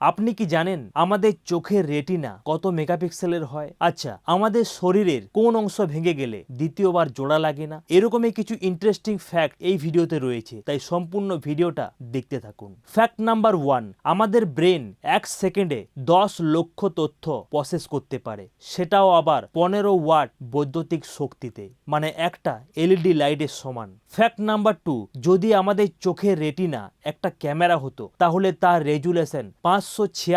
আপনি কি জানেন আমাদের চোখের রেটিনা কত মেগাপিক্সেলের হয়? আচ্ছা আমাদের শরীরের কোন অংশ ভেঙে গেলে দ্বিতীয়বার জোড়া লাগে না? এরকমই কিছু ইন্টারেস্টিং ফ্যাক্ট এই ভিডিওতে রয়েছে, তাই সম্পূর্ণ ভিডিওটা দেখতে থাকুন। ফ্যাক্ট নাম্বার ওয়ান আমাদের ব্রেন এক সেকেন্ডে দশ লক্ষ তথ্য প্রসেস করতে পারে। সেটাও আবার পনেরো ওয়াট বৈদ্যুতিক শক্তিতে মানে একটা এলইডি লাইটের সমান। ফ্যাক্ট নাম্বার টু যদি আমাদের চোখের রেটিনা একটা ক্যামেরা হতো, তাহলে তার রেজুলেশন পাঁচশো पाचशे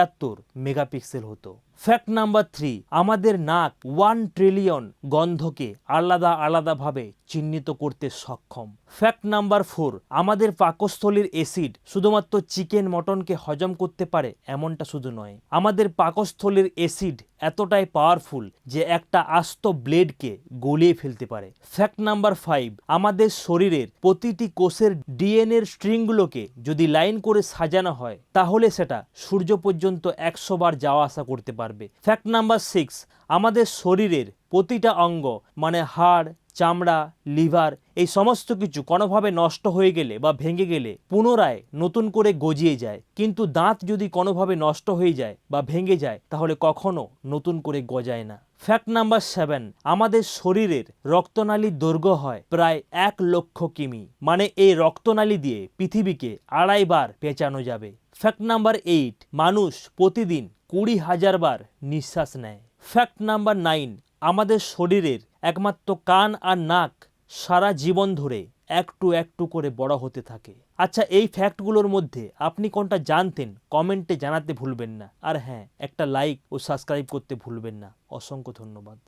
मेगापिक्सल होतो. ফ্যাক্ট নাম্বার থ্রি আমাদের নাক ওয়ান ট্রিলিয়ন গন্ধকে আলাদা আলাদাভাবে চিহ্নিত করতে সক্ষম। ফ্যাক্ট নাম্বার ফোর আমাদের পাকস্থলীর অ্যাসিড শুধুমাত্র চিকেন মটনকে হজম করতে পারে এমনটা শুধু নয়। আমাদের পাকস্থলীর অ্যাসিড এতটাই পাওয়ারফুল যে একটা আস্ত ব্লেডকে গলিয়ে ফেলতে পারে। ফ্যাক্ট নাম্বার ফাইভ আমাদের শরীরের প্রতিটি কোষের ডিএনএর স্ট্রিংগুলোকে যদি লাইন করে সাজানো হয়, তাহলে সেটা সূর্য পর্যন্ত একশো বার যাওয়া আসা করতে পারবে ফ্যাক্ট নাম্বার সিক্স আমাদের শরীরের প্রতিটা অঙ্গ মানে হাড়, চামড়া, লিভার, এই সমস্ত কিছু কোনোভাবে নষ্ট হয়ে গেলে বা ভেঙে গেলে পুনরায় নতুন করে গজিয়ে যায়। কিন্তু দাঁত যদি কোনোভাবে নষ্ট হয়ে যায় বা ভেঙে যায়, তাহলে কখনো নতুন করে গজায় না। ফ্যাক্ট নাম্বার সেভেন আমাদের শরীরের রক্তনালীর দৈর্ঘ্য হয় প্রায় এক লক্ষ কিমি মানে এই রক্তনালী দিয়ে পৃথিবীকে আড়াইবার পেঁচানো যাবে। ফ্যাক্ট নাম্বার এইট মানুষ প্রতিদিন কুড়ি হাজার বার নিঃশ্বাস নেয়। ফ্যাক্ট নাম্বার নাইন আমাদের শরীরের একমাত্র কান আর নাক সারা জীবন ধরে একটু একটু করে বড় হতে থাকে। আচ্ছা এই ফ্যাক্টগুলোর মধ্যে আপনি কোনটা জানতেন? কমেন্টে জানাতে ভুলবেন না। আর হ্যাঁ একটা লাইক ও সাবস্ক্রাইব করতে ভুলবেন না। অসংখ্য ধন্যবাদ।